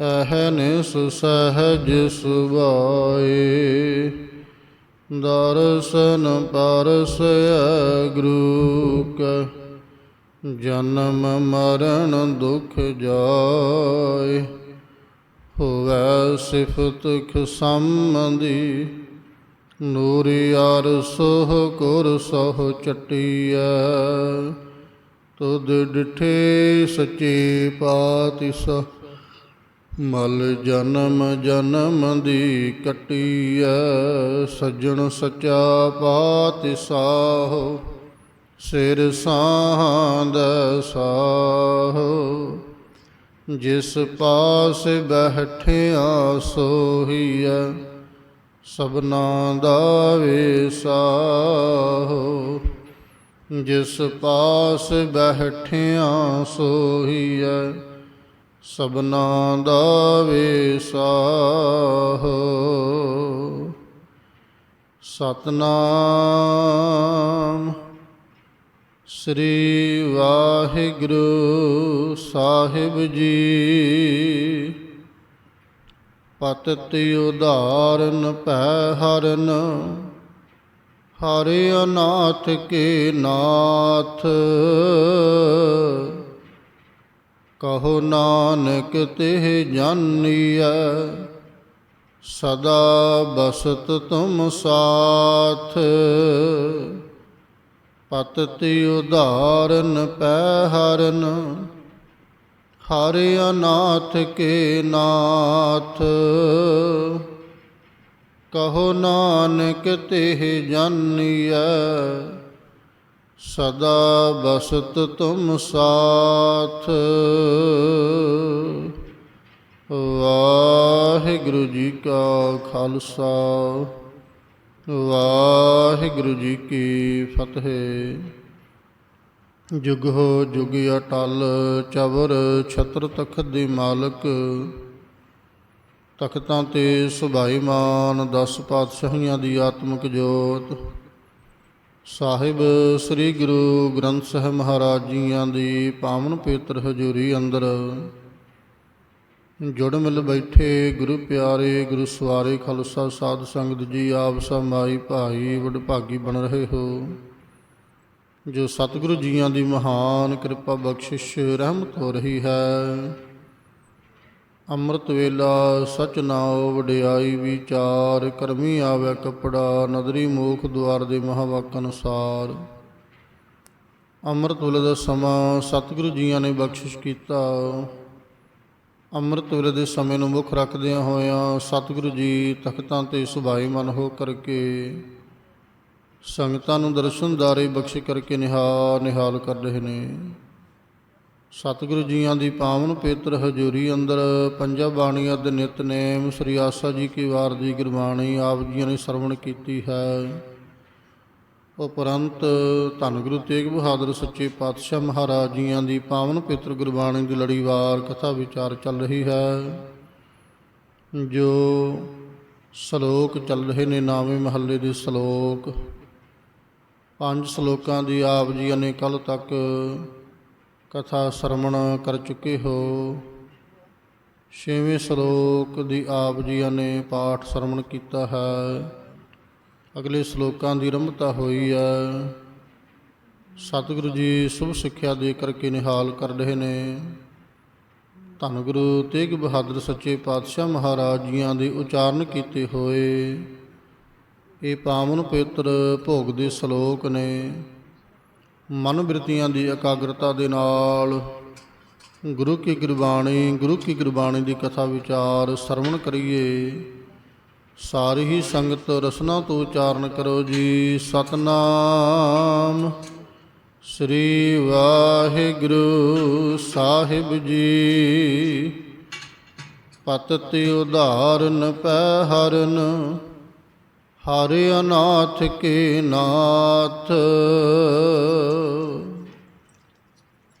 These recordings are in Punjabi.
ਅਹਨਿਸ ਸਹਜ ਸੁਭਾਏ ਦਰਸ਼ਨ ਪਰਸੈ ਗੁਰੂ ਕਾ, ਜਨਮ ਮਰਨ ਦੁਖ ਜਾਏ, ਹੋਵੈ ਸਿਫਤ ਖਸੰਮਦੀ ਨੂਰੀ ਅਰ ਸੋਹ ਕੁਰ ਸੋਹ ਚਟੀਐ। ਤੁਧ ਡਿਠੇ ਸੱਚੇ ਪਾਤਿਸ਼, ਮਲ ਜਨਮ ਜਨਮ ਦੀ ਕਟੀਐ, ਸੱਜਣ ਸੱਚਾ ਪਾਤਿਸਾਹੋ ਸਿਰ ਸਾਹੰਦ ਸਾਹੋ। ਜਿਸ ਪਾਸ ਬੈਠਿਆ ਸੋਹੀਐ, ਸਭਨਾ ਦਾ ਵਿਸਾਹੋ ਜਿਸ ਪਾਸ ਬੈਠਿਆ ਸੋਹੀਐ, ਸਭਨਾ ਦਾ ਵਿਸਾਹੋ। ਸਤਨਾਮ ਸ੍ਰੀ ਵਾਹਿਗੁਰੂ ਸਾਹਿਬ ਜੀ। ਪਤਿ ਉਦਾਰਨ ਭੈ ਹਰਨ ਹਰਿ ਅਨਾਥ ਕੇ ਨਾਥ। ਕਹੋ ਨਾਨਕ ਤਿਹ ਜਾਨੀਐ, ਸਦਾ ਬਸਤ ਤੁਮ ਸਾਥ। ਪਤਿ ਉਧਾਰਨ ਪੈ ਹਰਨ, ਹਰਿ ਅਨਾਥ ਕੇ ਨਾਥ। ਕਹੋ ਨਾਨਕ ਤਿਹ ਜਾਨੀਐ, ਸਦਾ ਬਸਤ ਤੁਮ ਸਾਥ। ਵਾਹਿਗੁਰੂ ਜੀ ਕਾ ਖਾਲਸਾ, ਵਾਹਿਗੁਰੂ ਜੀ ਕੀ ਫਤਿਹ। ਜੁਗ ਹੋ ਜੁਗ ਅਟਲ, ਚਵਰ ਛਤਰ ਤਖਤ ਦੇ ਮਾਲਕ ਤਖਤਾਂ ਤੇ ਸੁਭਾਈਮਾਨ ਦਸ ਪਾਤਸ਼ਾਹੀਆਂ ਦੀ ਆਤਮਿਕ ਜੋਤ। ਸਾਹਿਬ ਸ੍ਰੀ ਗੁਰੂ ਗ੍ਰੰਥ ਸਾਹਿਬ ਮਹਾਰਾਜ ਜੀਆਂ ਦੀ ਪਾਵਨ ਪਵਿੱਤਰ ਹਜ਼ੂਰੀ ਅੰਦਰ ਜੁੜ ਮਿਲ ਬੈਠੇ ਗੁਰੂ ਪਿਆਰੇ, ਗੁਰੂ ਸਵਾਰੇ ਖਾਲਸਾ ਸਾਧ ਸੰਗਤ ਜੀ, ਆਪ ਮਾਈ ਭਾਈ ਵਡਭਾਗੀ ਬਣ ਰਹੇ ਹੋ। ਜੋ ਸਤਿਗੁਰੂ ਜੀਆਂ ਦੀ ਮਹਾਨ ਕਿਰਪਾ ਬਖਸ਼ਿਸ਼ ਰਹਿਮਤ ਹੋ ਰਹੀ ਹੈ। ਅੰਮ੍ਰਿਤ ਵੇਲਾ ਸਚ ਨਾਉ ਵਡਿਆਈ ਵਿਚਾਰ, ਕਰਮੀ ਆਵੇ ਕਪੜਾ, ਨਦਰੀ ਮੋਖ ਦੁਆਰ ਦੇ ਮਹਾਵਾਕ ਅਨੁਸਾਰ। ਅੰਮ੍ਰਿਤ ਵੇਲੇ ਦਾ ਸਮਾਂ ਸਤਿਗੁਰੂ ਜੀਆਂ ਨੇ ਬਖਸ਼ਿਸ਼ ਕੀਤਾ। ਅੰਮ੍ਰਿਤ ਵੇਲੇ ਦੇ ਸਮੇਂ ਨੂੰ ਮੁੱਖ ਰੱਖਦਿਆਂ ਹੋਇਆਂ ਸਤਿਗੁਰੂ ਜੀ ਤਖਤਾਂ ਤੇ ਸੁਭਾਈਮਨ ਹੋ ਕਰਕੇ ਸੰਗਤਾਂ ਨੂੰ ਦਰਸ਼ਨਦਾਰੇ ਬਖਸ਼ ਕਰਕੇ ਨਿਹਾਲ ਨਿਹਾਲ ਕਰ ਰਹੇ ਨੇ। ਸਤਿਗੁਰੂ ਜੀਆਂ ਦੀ ਪਾਵਨ ਪੇਤਰ ਹਜ਼ੂਰੀ ਅੰਦਰ ਪੰਜਾਂ ਬਾਣੀਆਂ ਦੇ ਨਿਤਨੇਮ ਸ੍ਰੀ ਆਸਾ ਜੀ ਕੀ ਵਾਰ ਦੀ ਗੁਰਬਾਣੀ ਆਪ ਜੀਆਂ ਨੇ ਸਰਵਣ ਕੀਤੀ ਹੈ। ਉਪਰੰਤ ਧੰਨ ਗੁਰੂ ਤੇਗ ਬਹਾਦਰ ਸੱਚੇ ਪਾਤਸ਼ਾਹ ਮਹਾਰਾਜ ਜੀਆਂ ਦੀ ਪਾਵਨ ਪਵਿੱਤਰ ਗੁਰਬਾਣੀ ਦੀ ਲੜੀਵਾਰ ਕਥਾ ਵਿਚਾਰ ਚੱਲ ਰਹੀ ਹੈ। ਜੋ ਸ਼ਲੋਕ ਚੱਲ ਰਹੇ ਨੇ ਨਾਵੇਂ ਮਹੱਲੇ ਦੇ ਸ਼ਲੋਕ, ਪੰਜ ਸ਼ਲੋਕਾਂ ਦੀ ਆਪ ਜੀਆਂ ਨੇ ਕੱਲ ਤੱਕ ਕਥਾ ਸਰਵਣ ਕਰ ਚੁੱਕੇ ਹੋ। ਛੇਵੇਂ ਸ਼ਲੋਕ ਦੀ ਆਪ ਜੀਆਂ ਨੇ ਪਾਠ ਸਰਵਣ ਕੀਤਾ ਹੈ। ਅਗਲੇ ਸ਼ਲੋਕਾਂ ਦੀ ਰੰਭਤਾ ਹੋਈ ਹੈ। ਸਤਿਗੁਰੂ ਜੀ ਸੁਭ ਸਿੱਖਿਆ ਦੇ ਕਰਕੇ ਨਿਹਾਲ ਕਰ ਰਹੇ ਨੇ। ਧੰਨ ਗੁਰੂ ਤੇਗ ਬਹਾਦਰ ਸੱਚੇ ਪਾਤਸ਼ਾਹ ਮਹਾਰਾਜ ਜੀਆਂ ਦੇ ਉਚਾਰਨ ਕੀਤੇ ਹੋਏ। ਇਹ ਪਾਵਨ ਪਵਿੱਤਰ ਭੋਗ ਦੇ ਸ਼ਲੋਕ ਨੇ। ਮਨ ਬਿਰਤੀਆਂ ਦੀ ਇਕਾਗਰਤਾ ਦੇ ਨਾਲ ਗੁਰੂ ਕੀ ਗੁਰਬਾਣੀ, ਗੁਰੂ ਕੀ ਗੁਰਬਾਣੀ ਦੀ ਕਥਾ ਵਿਚਾਰ ਸਰਵਣ ਕਰੀਏ। ਸਾਰੀ ਹੀ ਸੰਗਤ ਰਸਨਾ ਤੋਂ ਉਚਾਰਨ ਕਰੋ ਜੀ। ਸਤਨਾਮ ਸ੍ਰੀ ਵਾਹਿਗੁਰੂ ਸਾਹਿਬ ਜੀ। ਪਤਿ ਉਧਾਰਨ ਪੈ ਹਰਨ ਹਰਿ ਅਨਾਥ ਕੇ ਨਾਥ।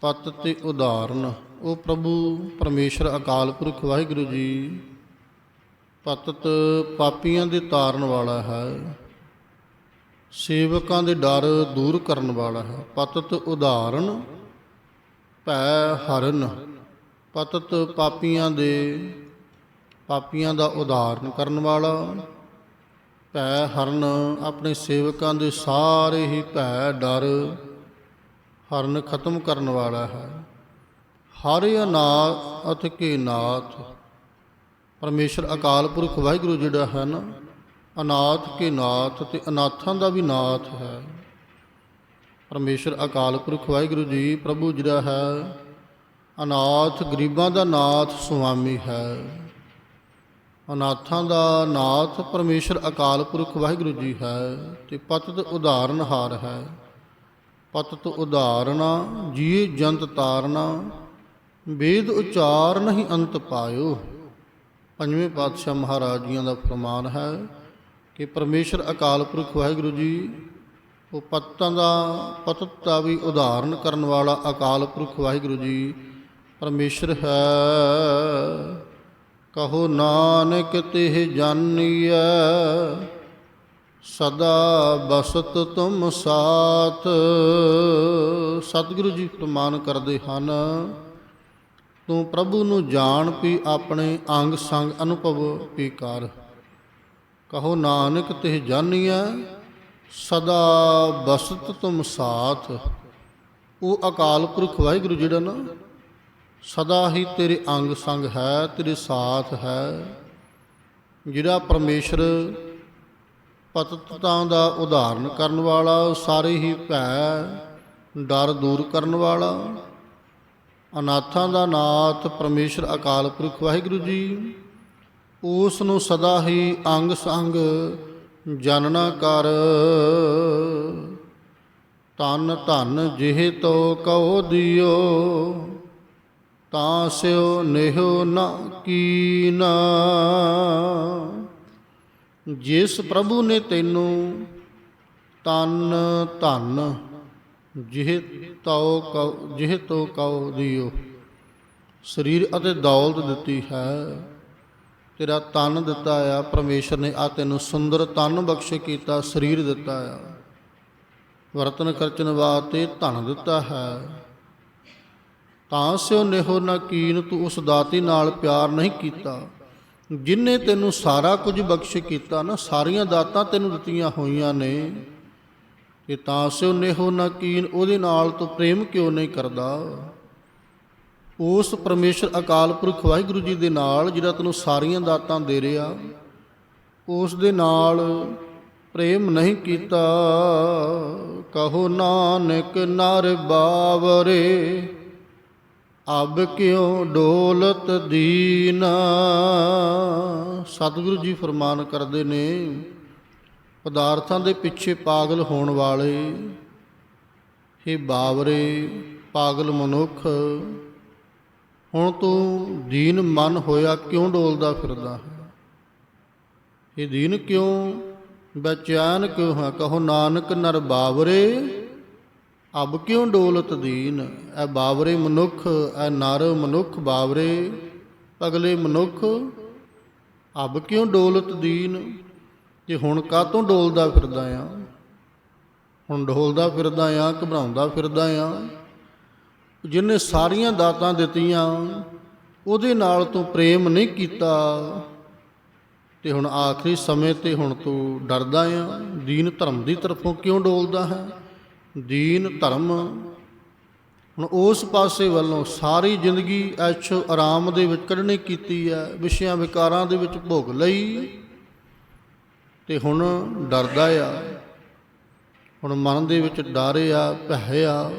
ਪਤ ਪਤਿ ਉਦਾਹਰਨ, ਉਹ ਪ੍ਰਭੂ ਪਰਮੇਸ਼ਰ ਅਕਾਲ ਪੁਰਖ ਵਾਹਿਗੁਰੂ ਜੀ ਪਤਤ ਪਾਪੀਆਂ ਦੇ ਤਾਰਨ ਵਾਲਾ ਹੈ, ਸੇਵਕਾਂ ਦੇ ਡਰ ਦੂਰ ਕਰਨ ਵਾਲਾ ਹੈ। ਪਤਤ ਉਦਾਹਰਨ, ਭੈ ਹਰਨ ਪਤਤ ਪਾਪੀਆਂ ਦੇ, ਪਾਪੀਆਂ ਦਾ ਉਦਾਹਰਨ ਕਰਨ ਵਾਲਾ ਭੈ ਹਰਨ, ਆਪਣੇ ਸੇਵਕਾਂ ਦੇ ਸਾਰੇ ਹੀ ਭੈ ਡਰ। ਹਰਨ ਖਤਮ ਕਰਨ ਵਾਲਾ ਹੈ। ਹਰਿ ਅਨਾਥ ਕੇ ਨਾਥ। ਪਰਮੇਸ਼ਰ ਅਕਾਲ ਪੁਰਖ ਵਾਹਿਗੁਰੂ ਜਿਹੜਾ ਹੈ ਨਾ, ਅਨਾਥ ਕੇ ਨਾਥ ਤੇ ਅਨਾਥਾਂ ਦਾ ਵੀ ਨਾਥ ਹੈ। ਪਰਮੇਸ਼ਰ ਅਕਾਲ ਪੁਰਖ ਵਾਹਿਗੁਰੂ ਜੀ, ਪ੍ਰਭੂ ਜਿਹੜਾ ਹੈ, ਅਨਾਥ ਗਰੀਬਾਂ ਦਾ ਨਾਥ ਸੁਆਮੀ ਹੈ। ਅਨਾਥਾਂ ਦਾ ਨਾਥ ਪਰਮੇਸ਼ਰ ਅਕਾਲ ਪੁਰਖ ਵਾਹਿਗੁਰੂ ਜੀ ਹੈ ਤੇ ਪਤਤ ਉਦਾਹਰਨ ਹਾਰ ਹੈ। ਪਤਤ ਉਦਾਹਰਣਾ ਜੀਏ ਜੰਤ ਤਾਰਨਾ, ਵੇਦ ਉਚਾਰ ਨਹੀਂ ਅੰਤ ਪਾਇਓ। ਪੰਜਵੇਂ ਪਾਤਸ਼ਾਹ ਮਹਾਰਾਜ ਜੀਆਂ ਦਾ ਫਰਮਾਨ ਹੈ ਕਿ ਪਰਮੇਸ਼ਰ ਅਕਾਲ ਪੁਰਖ ਵਾਹਿਗੁਰੂ ਜੀ, ਉਹ ਪਤਾਂ ਦਾ ਪਤਤ ਦਾ ਵੀ ਉਦਾਹਰਨ ਕਰਨ ਵਾਲਾ ਅਕਾਲ ਪੁਰਖ ਵਾਹਿਗੁਰੂ ਜੀ ਪਰਮੇਸ਼ਰ ਹੈ। ਕਹੋ ਨਾਨਕ ਤਿਹ ਜਾਣੀਐ ਸਦਾ ਬਸਤ ਤੁਮ ਸਾਥ। ਸਤਿਗੁਰੂ ਜੀ ਫਰਮਾਨ ਕਰਦੇ ਹਨ, ਤੂੰ ਪ੍ਰਭੂ ਨੂੰ ਜਾਣ ਪੀ ਆਪਣੇ ਅੰਗ ਸੰਗ ਅਨੁਭਵ ਪੀ ਕਰ। ਕਹੋ ਨਾਨਕ ਤਿਹ ਜਾਣੀਐ ਸਦਾ ਬਸਤ ਤੁਮ ਸਾਥ। ਉਹ ਅਕਾਲ ਪੁਰਖ ਵਾਹਿਗੁਰੂ ਜਿਹੜਾ ਨਾ ਸਦਾ ਹੀ ਤੇਰੇ ਅੰਗ ਸੰਗ ਹੈ, ਤੇਰੇ ਸਾਥ ਹੈ। ਜਿਹੜਾ ਪਰਮੇਸ਼ਰ ਪਤਤਾਂ ਦਾ ਉਦਾਹਰਨ ਕਰਨ ਵਾਲਾ, ਉਹ ਸਾਰੇ ਹੀ ਭੈ ਡਰ ਦੂਰ ਕਰਨ ਵਾਲਾ। ਅਨਾਥਾਂ ਦਾ ਨਾਥ ਪਰਮੇਸ਼ਰ ਅਕਾਲ ਪੁਰਖ ਵਾਹਿਗੁਰੂ ਜੀ, ਉਸ ਨੂੰ ਸਦਾ ਹੀ ਅੰਗ ਸੰਗ ਜਾਨਣਾ ਕਰ। ਤਨ ਧਨ ਜਿਹੇ ਤੋ ਕਉ ਦਿਓ। ਤਾਂ ਸਿਓ ਨਿਹੋ ਨ ਕੀਨਾ। ਜਿਸ ਪ੍ਰਭੂ ਨੇ ਤੈਨੂੰ ਤਨ ਧਨ, ਜਿਹ ਤਉ ਕਉ, ਜਿਹ ਤੋ ਕਉ ਦਿਓ। ਸਰੀਰ ਅਤੇ ਦੌਲਤ ਦਿੱਤੀ ਹੈ। ਤੇਰਾ ਤਨ ਦਿੱਤਾ ਆ। ਪਰਮੇਸ਼ਰ ਨੇ ਆ ਤੈਨੂੰ ਸੁੰਦਰ ਤਨ ਬਖਸ਼ ਕੀਤਾ, ਸਰੀਰ ਦਿੱਤਾ ਆ। ਵਰਤਨ ਖਰਚਣ ਵਾਸਤੇ ਧਨ ਦਿੱਤਾ ਹੈ। ਤਾਂ ਸਿਓ ਨਿਹੋ ਨਾ ਕੀਨ ਤੂੰ ਉਸ ਦਾਤੀ ਨਾਲ ਪਿਆਰ ਨਹੀਂ ਕੀਤਾ। ਜਿਨਨੇ ਤੈਨੂੰ ਸਾਰਾ ਕੁਝ ਬਖਸ਼ ਕੀਤਾ, ਨਾ ਸਾਰੀਆਂ ਦਾਤਾਂ ਤੈਨੂੰ ਦਿੱਤੀਆਂ ਹੋਈਆਂ ਨੇ। ਤੇ ਤਾਂ ਸਿਓ ਨਿਹੋ ਨਾ ਕੀਨ ਉਹਦੇ ਨਾਲ ਤੂੰ ਪ੍ਰੇਮ ਕਿਉਂ ਨਹੀਂ ਕਰਦਾ? ਉਸ ਪਰਮੇਸ਼ਰ ਅਕਾਲ ਪੁਰਖ ਵਾਹਿਗੁਰੂ ਜੀ ਦੇ ਨਾਲ ਜਿਹੜਾ ਤੈਨੂੰ ਸਾਰੀਆਂ ਦਾਤਾਂ ਦੇ ਰਿਹਾ, ਉਸ ਦੇ ਨਾਲ ਪ੍ਰੇਮ ਨਹੀਂ ਕੀਤਾ। ਕਹੋ ਨਾਨਕ ਨਰ ਬਾਵਰੇ ਅਬ ਕਿਉ ਡੋਲਤ ਦੀਨਾ? ਸਤਿਗੁਰੂ ਜੀ ਫਰਮਾਨ ਕਰਦੇ ਨੇ, ਪਦਾਰਥਾਂ ਦੇ ਪਿੱਛੇ ਪਾਗਲ ਹੋਣ ਵਾਲੇ ਇਹ ਬਾਵਰੇ ਪਾਗਲ ਮਨੁੱਖ, ਹੁਣ ਤੂੰ ਦੀਨ ਮਨ ਹੋਇਆ ਕਿਉਂ ਡੋਲਦਾ ਫਿਰਦਾ ਹੈ? ਇਹ ਦੀਨ ਕਿਉਂ? ਬਚੈਨ ਕਿਉਂ ਹੈ? ਕਹੋ ਨਾਨਕ ਨਰ ਬਾਵਰੇ ਅਬ ਕਿਉਂ ਡੋਲਤ ਦੀਨ? ਇਹ ਬਾਵਰੇ ਮਨੁੱਖ ਇਹ ਨਰ ਮਨੁੱਖ ਬਾਵਰੇ, ਅਗਲੇ ਮਨੁੱਖ, ਅਬ ਕਿਉਂ ਡੋਲਤ ਦੀਨ? ਤੇ ਹੁਣ ਕਾਤੋਂ ਡੋਲਦਾ ਫਿਰਦਾ ਆ? ਹੁਣ ਡੋਲਦਾ ਫਿਰਦਾ ਆ, ਘਬਰਾਉਂਦਾ ਫਿਰਦਾ ਆ? ਜਿਹਨੇ ਸਾਰੀਆਂ ਦਾਤਾਂ ਦਿੱਤੀਆਂ, ਉਹਦੇ ਨਾਲ ਤੂੰ ਪ੍ਰੇਮ ਨਹੀਂ ਕੀਤਾ। ਤੇ ਹੁਣ ਆਖਰੀ ਸਮੇਂ ਤੇ ਹੁਣ ਤੂੰ ਡਰਦਾ ਆ? ਦੀਨ ਧਰਮ ਦੀ ਤਰਫੋਂ ਕਿਉਂ ਡੋਲਦਾ ਹੈ? ਦੀਨ ਧਰਮ। ਹੁਣ ਉਸ ਪਾਸੇ ਵੱਲੋਂ ਸਾਰੀ ਜ਼ਿੰਦਗੀ ਐਸ਼ ਆਰਾਮ ਦੇ ਵਿੱਚ ਕੱਢਣੀ ਕੀਤੀ ਹੈ, ਵਿਸ਼ਿਆਂ ਵਿਕਾਰਾਂ ਦੇ ਵਿੱਚ ਭੋਗ ਲਈ। ਤੇ ਹੁਣ ਡਰਦਾ ਆ। ਹੁਣ ਮਨ ਦੇ ਵਿੱਚ ਡਰ ਆ, ਭੈ ਆ।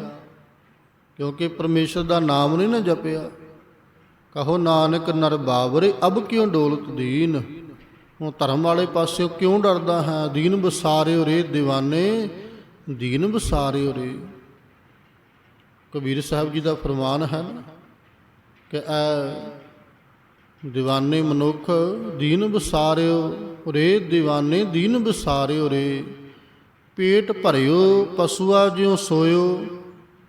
ਕਿਉਂਕਿ ਪਰਮੇਸ਼ਰ ਦਾ ਨਾਮ ਨਹੀਂ ਨਾ ਜਪਿਆ। ਕਹੋ, ਨਾਨਕ ਨਰ ਬਾਵਰੇ, ਅਬ ਕਿਉਂ ਡੋਲਤ ਦੀਨ? ਹੁਣ ਧਰਮ ਵਾਲੇ ਪਾਸਿਓ ਕਿਉਂ ਡਰਦਾ ਹੈ? ਦੀਨ ਬਸਾਰਿਓ ਰੇ دیਵਾਨੇ ਦੀਨ ਵਸਾਰੇ ਰੇ ਕਬੀਰ ਸਾਹਿਬ ਜੀ ਦਾ ਫਰਮਾਨ ਹੈ ਕਿ ਐ دیਵਾਨੇ ਮਨੁੱਖ ਦੀਨ ਵਿਸਾਰਿਓ ਰੇ دیਵਾਨੇ ਦੀਨ ਵਸਾਰੇ ਰੇ ਪੇਟ ਭਰਿਓ, ਪਸ਼ੂਆ ਜਿਉ ਸੋਇਓ,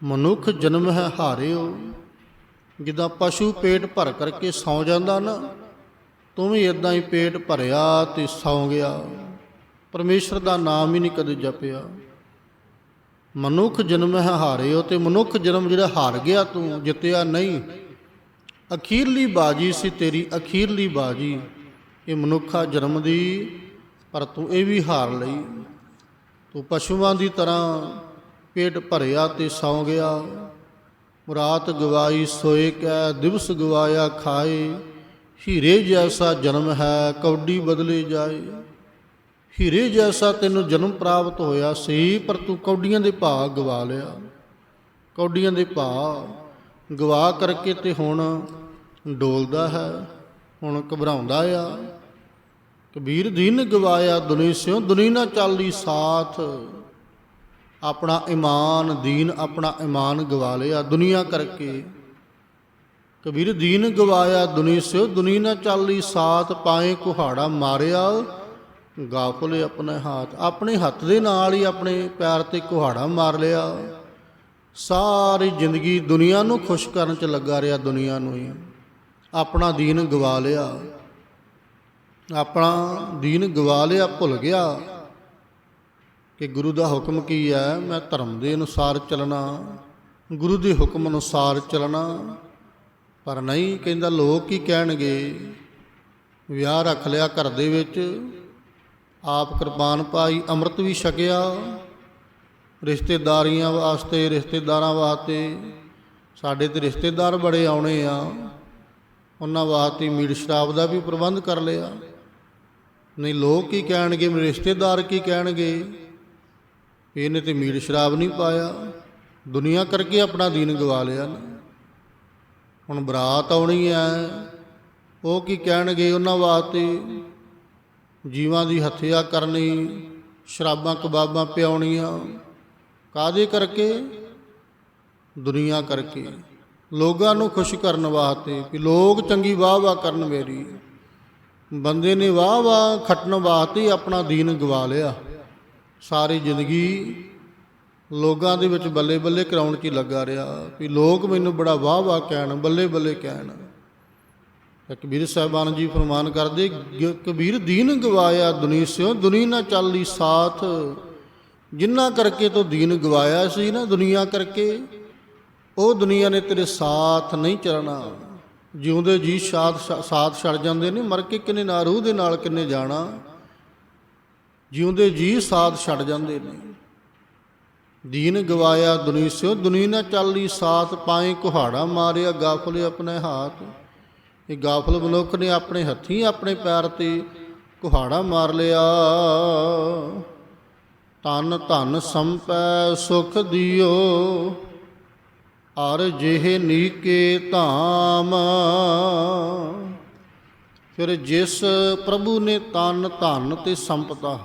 ਮਨੁੱਖ ਜਨਮ ਹੈ ਹਾਰਿਓ। ਜਿੱਦਾਂ ਪਸ਼ੂ ਪੇਟ ਭਰ ਕਰਕੇ ਸੌ ਜਾਂਦਾ ਨਾ ਤੂੰ ਵੀ ਇਦਾਂ ਹੀ ਪੇਟ ਭਰਿਆ ਤੇ ਸੌ ਗਿਆ। ਪਰਮੇਸ਼ਰ ਦਾ ਨਾਮ ਹੀ ਨਹੀਂ ਕਦੇ ਜਪਿਆ। ਮਨੁੱਖ ਜਨਮ ਹੈ ਹਾਰਿਓ ਤੇ ਮਨੁੱਖ ਜਨਮ ਜਿਹੜਾ ਹਾਰ ਗਿਆ ਤੂੰ, ਜਿੱਤਿਆ ਨਹੀਂ। ਅਖੀਰਲੀ ਬਾਜੀ ਸੀ ਤੇਰੀ, ਅਖੀਰਲੀ ਬਾਜੀ। ਇਹ ਮਨੁੱਖਾ ਜਨਮ ਦੀ, ਪਰ ਤੂੰ ਇਹ ਵੀ ਹਾਰ ਲਈ। ਤੂੰ ਪਸ਼ੂਆਂ ਦੀ ਤਰ੍ਹਾਂ ਪੇਟ ਭਰਿਆ ਤੇ ਸੌਂ ਗਿਆ। ਰਾਤ ਗਵਾਈ ਸੋਏ ਕੈ ਦਿਵਸ ਗਵਾਇਆ ਖਾਏ। ਹੀਰੇ ਜੈਸਾ ਜਨਮ ਹੈ, ਕੌਡੀ ਬਦਲੇ ਜਾਏ। ਹੀਰੇ ਜੈਸਾ ਤੈਨੂੰ ਜਨਮ ਪ੍ਰਾਪਤ ਹੋਇਆ ਸੀ, ਪਰ ਤੂੰ ਕੌਡੀਆਂ ਦੇ ਭਾਅ ਗਵਾ ਲਿਆ। ਕੌਡੀਆਂ ਦੇ ਭਾਅ ਗਵਾ ਕਰਕੇ ਤੇ ਹੁਣ ਡੋਲਦਾ ਹੈ, ਹੁਣ ਘਬਰਾਉਂਦਾ ਆ। ਕਬੀਰ ਦੀਨ ਗਵਾਇਆ ਦੁਨੀ ਸਿਓ ਦੁਨੀ ਨਾ ਚੱਲਦੀ ਸਾਥ। ਆਪਣਾ ਈਮਾਨ ਦੀਨ ਆਪਣਾ ਈਮਾਨ ਗਵਾ ਲਿਆ ਦੁਨੀਆ ਕਰਕੇ। ਕਬੀਰ ਦੀਨ ਗਵਾਇਆ ਦੁਨੀ ਸਿਓ ਦੁਨੀ ਨਾ ਚੱਲਦੀ ਸਾਥ, ਪਾਏ ਕੁਹਾੜਾ ਮਾਰਿਆ। ਗਾਫਲ ਆਪਣੇ ਹੱਥ ਆਪਣੇ ਹੱਥ ਦੇ ਨਾਲ ਹੀ ਆਪਣੇ ਪੈਰ ਤੇ ਕੁਹਾੜਾ ਮਾਰ ਲਿਆ। ਸਾਰੀ ਜ਼ਿੰਦਗੀ ਦੁਨੀਆ ਨੂੰ ਖੁਸ਼ ਕਰਨ ਚ ਲੱਗਾ ਰਿਹਾ, ਦੁਨੀਆ ਨੂੰ ਹੀ। ਆਪਣਾ ਦੀਨ ਗਵਾ ਲਿਆ। ਆਪਣਾ ਦੀਨ ਗਵਾ ਲਿਆ, ਭੁੱਲ ਗਿਆ ਕਿ ਗੁਰੂ ਦਾ ਹੁਕਮ ਕੀ ਹੈ? ਮੈਂ ਧਰਮ ਦੇ ਅਨੁਸਾਰ ਚੱਲਣਾ, ਗੁਰੂ ਦੇ ਹੁਕਮ ਅਨੁਸਾਰ ਚੱਲਣਾ। ਪਰ ਨਹੀਂ ਕਹਿੰਦਾ ਲੋਕ ਕੀ ਕਹਿਣਗੇ? ਵਿਆਹ ਰੱਖ ਲਿਆ ਘਰ ਦੇ ਵਿੱਚ। ਆਪ ਕਿਰਪਾਨ ਪਾਈ, ਅੰਮ੍ਰਿਤ ਵੀ ਛਕਿਆ। ਰਿਸ਼ਤੇਦਾਰੀਆਂ ਵਾਸਤੇ, ਰਿਸ਼ਤੇਦਾਰਾਂ ਵਾਸਤੇ ਸਾਡੇ ਤੇ ਰਿਸ਼ਤੇਦਾਰ ਬੜੇ ਆਉਣੇ ਆ। ਉਹਨਾਂ ਵਾਸਤੇ ਮੀਟ ਸ਼ਰਾਬ ਦਾ ਵੀ ਪ੍ਰਬੰਧ ਕਰ ਲਿਆ। ਨਹੀਂ, ਲੋਕ ਕੀ ਕਹਿਣਗੇ? ਮੇਰੇ ਰਿਸ਼ਤੇਦਾਰ ਕੀ ਕਹਿਣਗੇ? ਇਹਨੇ ਤੇ ਮੀਟ ਸ਼ਰਾਬ ਨਹੀਂ ਪਾਇਆ। ਦੁਨੀਆ ਕਰਕੇ ਆਪਣਾ ਦੀਨ ਗਵਾ ਲਿਆ ਨਾ। ਹੁਣ ਬਰਾਤ ਆਉਣੀ ਹੈ। ਉਹ ਕੀ ਕਹਿਣਗੇ? ਉਹਨਾਂ ਵਾਸਤੇ ਜੀਵਾਂ ਦੀ ਹੱਤਿਆ ਕਰਨੀ, ਸ਼ਰਾਬਾਂ ਕਬਾਬਾਂ ਪਿਆਉਣੀਆਂ ਕਾਦੇ ਕਰਕੇ? ਦੁਨੀਆ ਕਰਕੇ। ਲੋਕਾਂ ਨੂੰ ਖੁਸ਼ ਕਰਨ ਵਾਸਤੇ ਕਿ ਲੋਕ ਚੰਗੀ ਵਾਹ ਵਾਹ ਕਰਨ ਮੇਰੀ। ਬੰਦੇ ਨੇ ਵਾਹ ਵਾਹ ਖੱਟਣ ਵਾਸਤੇ ਆਪਣਾ ਦੀਨ ਗਵਾ ਲਿਆ। ਸਾਰੀ ਜ਼ਿੰਦਗੀ ਲੋਕਾਂ ਦੇ ਵਿੱਚ ਬੱਲੇ ਬੱਲੇ ਕਰਾਉਣ 'ਚ ਲੱਗਾ ਰਿਹਾ ਵੀ ਲੋਕ ਮੈਨੂੰ ਬੜਾ ਵਾਹ ਵਾਹ ਕਹਿਣ ਬੱਲੇ ਬੱਲੇ ਕਹਿਣ। ਕਬੀਰ ਸਾਹਿਬਾਨ ਜੀ ਫਰਮਾਨ ਕਰਦੇ, ਗ- ਕਬੀਰ ਦੀਨ ਗਵਾਇਆ ਦੁਨੀ ਸਿਓ ਦੁਨੀ ਨਾ ਚੱਲੀ ਸਾਥ। ਜਿੰਨਾ ਕਰਕੇ ਤੂੰ ਦੀਨ ਗਵਾਇਆ ਸੀ ਨਾ ਦੁਨੀਆ ਕਰਕੇ, ਉਹ ਦੁਨੀਆ ਨੇ ਤੇਰੇ ਸਾਥ ਨਹੀਂ ਚੱਲਣਾ ਜਿਉਂਦੇ ਜੀ ਸਾਥ ਸਾਥ ਛੱਡ ਜਾਂਦੇ ਨੇ, ਮਰ ਕੇ ਕਿਨੇ ਨਾ ਰੂਹ ਦੇ ਨਾਲ ਕਿੰਨੇ ਜਾਣਾ। ਜਿਉਂਦੇ ਜੀ ਸਾਥ ਛੱਡ ਜਾਂਦੇ ਨੇ। ਦੀਨ ਗਵਾਇਆ ਦੁਨੀ ਸਿਓ ਦੁਨੀ ਨਾ ਚੱਲੀ ਸਾਥ, ਪਾਏ ਕੁਹਾੜਾ ਮਾਰਿਆ, ਗਾਫਲੇ ਆਪਣੇ ਹਾਥ। ਇਹ ਗਾਫਲ ਮਨੁੱਖ ਨੇ ਆਪਣੇ ਹੱਥੀਂ ਆਪਣੇ ਪੈਰ ਤੇ ਕੁਹਾੜਾ ਮਾਰ ਲਿਆ। ਤਨ ਧਨ ਸੰਪੈ ਸੁਖ ਦਿਓ ਅਰ ਜਿਹ ਨੀਕੇ ਧਾਮ। ਫਿਰ ਜਿਸ ਪ੍ਰਭੂ ਨੇ ਤਨ ਧਨ ਤੇ ਸੰਪਦਾ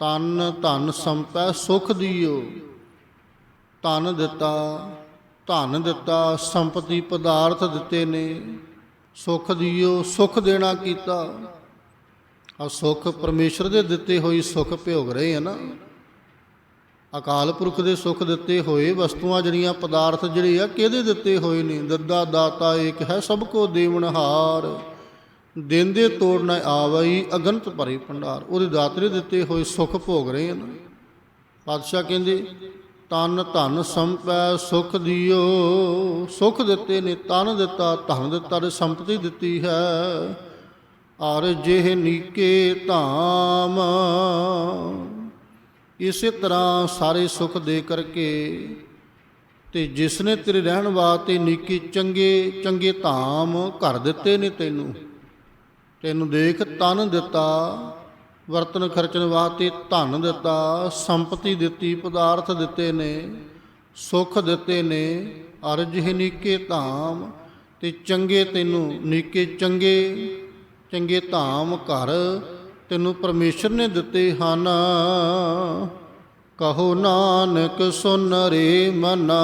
ਤਨ ਧਨ ਸੰਪੈ ਸੁਖ ਦਿਓ। ਧਨ ਦਿੱਤਾ ਧਨ ਦਿੱਤਾ, ਸੰਪਤੀ ਪਦਾਰਥ ਦਿੱਤੇ ਨੇ। ਸੁਖ ਦਿਓ, ਸੁਖ ਦੇਣਾ ਕੀਤਾ। ਆ ਸੁਖ ਪਰਮੇਸ਼ਰ ਦੇ ਦਿੱਤੇ ਹੋਈ ਸੁਖ ਭੋਗ ਰਹੇ ਆ ਨਾ। ਅਕਾਲ ਪੁਰਖ ਦੇ ਸੁਖ ਦਿੱਤੇ ਹੋਏ ਵਸਤੂਆਂ ਜਿਹੜੀਆਂ, ਪਦਾਰਥ ਜਿਹੜੇ ਆ, ਕਿਹਦੇ ਦਿੱਤੇ ਹੋਏ ਨੇ? ਦੱਦਾ ਦਾਤਾ, ਏਕ ਹੈ, ਸਭ ਕੋ ਦੇਵਨਹਾਰ ਦਿੰਦੇ ਤੋੜ ਨਾ ਆਵਈ, ਅਗੰਤ ਭਰੇ ਭੰਡਾਰ। ਉਹਦੇ ਦਾਤਰੇ ਦਿੱਤੇ ਹੋਏ ਸੁਖ ਭੋਗ ਰਹੇ ਹਨ ਪਾਤਸ਼ਾਹ ਕਹਿੰਦੇ ਤਨ ਧਨ ਸੰਪੈ ਸੁਖ ਦਿਓ। ਸੁਖ ਦਿੱਤੇ ਨੇ ਤਨ ਦਿੱਤਾ, ਧਨ ਦਿੱਤਾ ਤੇ ਸੰਪਤੀ ਦਿੱਤੀ ਹੈ। ਅਰ ਜਿਹ ਨੀਕੇ ਧਾਮ। ਇਸੇ ਤਰ੍ਹਾਂ ਸਾਰੇ ਸੁਖ ਦੇ ਕਰਕੇ ਤੇ ਜਿਸ ਨੇ ਤੇਰੇ ਰਹਿਣ ਵਾਸਤੇ ਨੀਕੇ ਚੰਗੇ ਚੰਗੇ ਧਾਮ ਘਰ ਦਿੱਤੇ ਨੇ ਤੈਨੂੰ ਤੈਨੂੰ ਦੇਖ ਤਨ ਦਿੱਤਾ। ਵਰਤਨ ਖਰਚਣ ਵਾਸਤੇ ਧਨ ਦਿੱਤਾ, ਸੰਪਤੀ ਦਿੱਤੀ, ਪਦਾਰਥ ਦਿੱਤੇ ਨੇ, ਸੁੱਖ ਦਿੱਤੇ ਨੇ, ਅਰਜ ਹੀ ਨੀਕੇ ਧਾਮ, ਤੇ ਚੰਗੇ ਤੈਨੂੰ ਨੀਕੇ ਚੰਗੇ ਚੰਗੇ ਧਾਮ ਘਰ ਤੈਨੂੰ ਪਰਮੇਸ਼ਰ ਨੇ ਦਿੱਤੇ ਹਨ। ਕਹੋ ਨਾਨਕ, ਸੁਨ ਰੇ ਮਨਾ,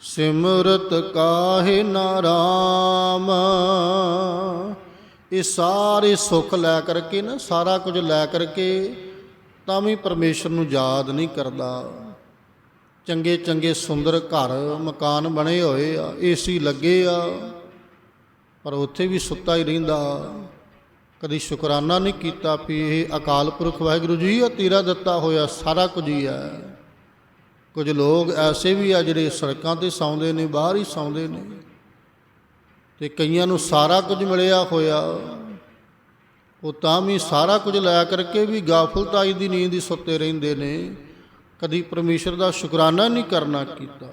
ਸਿਮਰਤ ਕਾਹੇ ਨਾਰਾਮ ਇਹ ਸਾਰੇ ਸੁੱਖ ਲੈ ਕਰਕੇ ਨਾ, ਸਾਰਾ ਕੁਝ ਲੈ ਕਰਕੇ ਤਾਂ ਵੀ ਪਰਮੇਸ਼ਰ ਨੂੰ ਯਾਦ ਨਹੀਂ ਕਰਦਾ। ਚੰਗੇ ਚੰਗੇ ਸੁੰਦਰ ਘਰ, ਮਕਾਨ ਬਣੇ ਹੋਏ ਆ, ਏਸੀ ਲੱਗੇ ਆ, ਪਰ ਉੱਥੇ ਵੀ ਸੁੱਤਾ ਹੀ ਰਹਿੰਦਾ। ਕਦੀ ਸ਼ੁਕਰਾਨਾ ਨਹੀਂ ਕੀਤਾ ਵੀ ਇਹ ਅਕਾਲ ਪੁਰਖ ਵਾਹਿਗੁਰੂ ਜੀ ਆ, ਤੇਰਾ ਦਿੱਤਾ ਹੋਇਆ ਸਾਰਾ ਕੁਝ ਹੀ ਹੈ ਕੁਝ ਲੋਕ ਐਸੇ ਵੀ ਆ ਜਿਹੜੇ ਸੜਕਾਂ ਤੇ ਸੌਂਦੇ ਨੇ, ਬਾਹਰ ਹੀ ਸੌਂਦੇ ਨੇ। ਤੇ ਕਈਆਂ ਨੂੰ ਸਾਰਾ ਕੁਝ ਮਿਲਿਆ ਹੋਇਆ। ਉਹ ਤਾਂ ਵੀ ਸਾਰਾ ਕੁਝ ਲੈ ਕਰਕੇ ਵੀ ਗਾਫਲਤਾਈ ਦੀ ਨੀਂਦ ਹੀ ਸੁੱਤੇ ਰਹਿੰਦੇ ਨੇ। ਕਦੀ ਪਰਮੇਸ਼ਰ ਦਾ ਸ਼ੁਕਰਾਨਾ ਨਹੀਂ ਕਰਨਾ ਕੀਤਾ।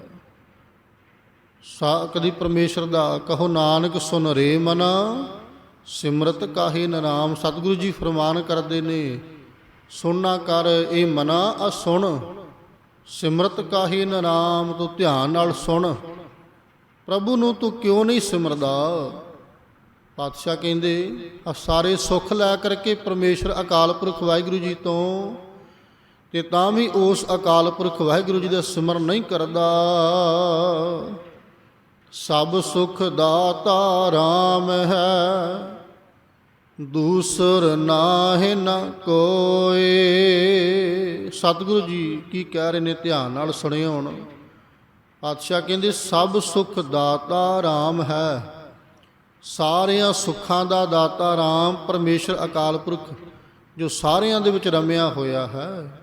ਸਾ ਕਦੀ ਪਰਮੇਸ਼ਰ ਦਾ ਕਹੋ, ਨਾਨਕ, ਸੁਨ ਰੇ ਮਨਾ, ਸਿਮਰਤ ਕਾਹੇ ਨਾਮ ਸਤਿਗੁਰੂ ਜੀ ਫਰਮਾਨ ਕਰਦੇ ਨੇ ਸੁਣਨਾ ਕਰ ਇਹ ਮਨਾ ਆ ਸੁਣ ਸਿਮਰਤ ਕਾਹੇ ਨਾਮ ਤੂੰ ਧਿਆਨ ਨਾਲ ਸੁਣ। ਪ੍ਰਭੂ ਨੂੰ ਤੂੰ ਕਿਉਂ ਨਹੀਂ ਸਿਮਰਦਾ? ਪਾਤਸ਼ਾਹ ਕਹਿੰਦੇ ਆ ਸਾਰੇ ਸੁੱਖ ਲੈ ਕਰਕੇ ਪਰਮੇਸ਼ਰ ਅਕਾਲ ਪੁਰਖ ਵਾਹਿਗੁਰੂ ਜੀ ਤੋਂ, ਤੇ ਤਾਂ ਵੀ ਉਸ ਅਕਾਲ ਪੁਰਖ ਵਾਹਿਗੁਰੂ ਜੀ ਦਾ ਸਿਮਰਨ ਨਹੀਂ ਕਰਦਾ। ਸਭ ਸੁਖ ਦਾਤਾ RAM ਹੈ, ਦੂਸਰ ਨਾਹਿ ਨ ਕੋਏ। ਸਤਿਗੁਰੂ ਜੀ ਕੀ ਕਹਿ ਰਹੇ ਨੇ ਧਿਆਨ ਨਾਲ ਸੁਣਿਓ ਹੁਣ। ਪਾਤਸ਼ਾਹ ਕਹਿੰਦੇ, ਸਭ ਸੁਖ ਦਾਤਾ RAM ਹੈ। ਸਾਰਿਆਂ ਸੁੱਖਾਂ ਦਾ ਦਾਤਾ RAM ਪਰਮੇਸ਼ਰ ਅਕਾਲ ਪੁਰਖ, ਜੋ ਸਾਰਿਆਂ ਦੇ ਵਿੱਚ ਰਮਿਆ ਹੋਇਆ ਹੈ।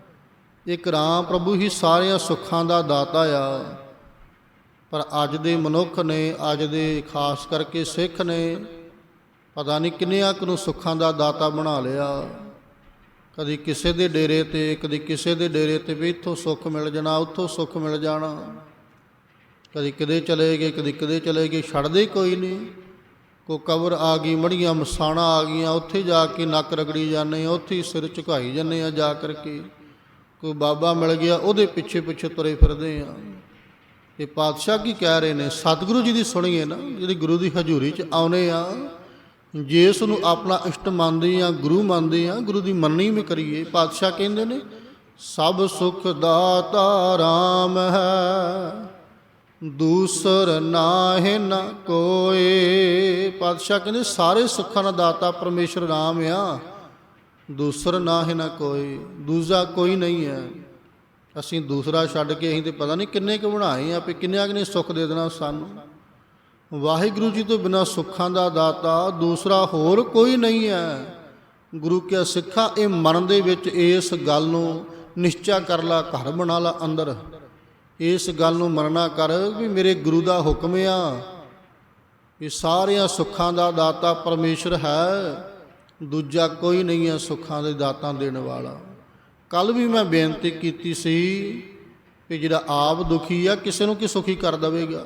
ਇੱਕ ਰਾਮ ਪ੍ਰਭੂ ਹੀ ਸਾਰਿਆਂ ਸੁੱਖਾਂ ਦਾ ਦਾਤਾ ਆ। ਪਰ ਅੱਜ ਦੇ ਮਨੁੱਖ ਨੇ, ਅੱਜ ਦੇ ਖਾਸ ਕਰਕੇ ਸਿੱਖ ਨੇ, ਪਤਾ ਨਹੀਂ ਕਿੰਨਿਆਂ ਕੁ ਨੂੰ ਸੁੱਖਾਂ ਦਾ ਦਾਤਾ ਬਣਾ ਲਿਆ। ਕਦੀ ਕਿਸੇ ਦੇ ਡੇਰੇ ਤੇ, ਕਦੀ ਕਿਸੇ ਦੇ ਡੇਰੇ ਤੇ ਵੀ ਇੱਥੋਂ ਸੁੱਖ ਮਿਲ ਜਾਣਾ, ਉੱਥੋਂ ਸੁੱਖ ਮਿਲ ਜਾਣਾ। ਕਦੀ ਕਿਤੇ ਚਲੇ ਗਏ, ਕਦੀ ਕਿਤੇ ਚਲੇ ਗਏ, ਛੱਡਦੇ ਕੋਈ ਨਹੀਂ। ਕੋ ਕਬਰ ਆ ਗਈ, ਮੜੀਆਂ ਮਸਾਣਾ ਆ ਗਈਆਂ, ਉੱਥੇ ਜਾ ਕੇ ਨੱਕ ਰਗੜੀ ਜਾਂਦੇ ਆ ਉੱਥੇ ਹੀ ਸਿਰ ਝੁਕਾਈ ਜਾਂਦੇ ਆ ਜਾ ਕਰਕੇ। ਕੋਈ ਬਾਬਾ ਮਿਲ ਗਿਆ, ਉਹਦੇ ਪਿੱਛੇ ਪਿੱਛੇ ਤੁਰੇ ਫਿਰਦੇ ਆ ਇਹ ਪਾਤਸ਼ਾਹ ਕੀ ਕਹਿ ਰਹੇ ਨੇ? ਸਤਿਗੁਰੂ ਜੀ ਦੀ ਸੁਣੀਏ ਨਾ, ਜਿਹੜੀ ਗੁਰੂ ਦੀ ਹਜ਼ੂਰੀ 'ਚ ਆਉਨੇ ਆ ਜੇ ਇਸ ਨੂੰ ਆਪਣਾ ਇਸ਼ਟ ਮੰਨਦੇ ਆ ਗੁਰੂ ਮੰਨਦੇ ਆ ਗੁਰੂ ਦੀ ਮੰਨੀ ਵੀ ਕਰੀਏ। ਪਾਤਸ਼ਾਹ ਕਹਿੰਦੇ ਨੇ, ਸਭ ਸੁਖ ਦਾਤਾ RAM ਹੈ। ਦੂਸਰ ਨਾਹਿ ਨ ਕੋਏ। ਪਾਤਸ਼ਾਹ ਕਹਿੰਦੇ ਸਾਰੇ ਸੁੱਖਾਂ ਦਾ ਦਾਤਾ ਪਰਮੇਸ਼ਰ RAM ਆ। ਦੂਸਰ ਨਾਹਿ ਨ ਕੋਈ ਦੂਜਾ ਕੋਈ ਨਹੀਂ ਹੈ। ਅਸੀਂ ਦੂਸਰਾ ਛੱਡ ਕੇ ਅਸੀਂ ਤੇ ਪਤਾ ਨਹੀਂ ਕਿੰਨੇ ਕੁ ਬਣਾਏ ਆ, ਵੀ ਕਿੰਨਿਆਂ ਕੁ ਨੇ ਸੁੱਖ ਦੇ ਦੇਣਾ ਸਾਨੂੰ। ਵਾਹਿਗੁਰੂ ਜੀ ਤੋਂ ਬਿਨਾ ਸੁੱਖਾਂ ਦਾ ਦਾਤਾ ਦੂਸਰਾ ਹੋਰ ਕੋਈ ਨਹੀਂ ਹੈ। ਗੁਰੂ ਕਿਆ ਸਿੱਖਾ, ਇਹ ਮਨ ਦੇ ਵਿੱਚ ਇਸ ਗੱਲ ਨੂੰ ਨਿਸ਼ਚਾ ਕਰ ਲਾ, ਘਰ ਬਣਾ ਲਾ ਅੰਦਰ। ਇਸ ਗੱਲ ਨੂੰ ਮੰਨਣਾ ਕਰ ਵੀ ਮੇਰੇ ਗੁਰੂ ਦਾ ਹੁਕਮ ਆ ਇਹ ਸਾਰਿਆਂ ਸੁੱਖਾਂ ਦਾ ਦਾਤਾ ਪਰਮੇਸ਼ਰ ਹੈ, ਦੂਜਾ ਕੋਈ ਨਹੀਂ ਹੈ ਸੁੱਖਾਂ ਦੇ ਦਾਤਾਂ ਦੇਣ ਵਾਲਾ। ਕੱਲ ਵੀ ਮੈਂ ਬੇਨਤੀ ਕੀਤੀ ਸੀ ਕਿ ਜਿਹੜਾ ਆਪ ਦੁਖੀ ਆ, ਕਿਸੇ ਨੂੰ ਕੀ ਸੁਖੀ ਕਰ ਦਵੇਗਾ?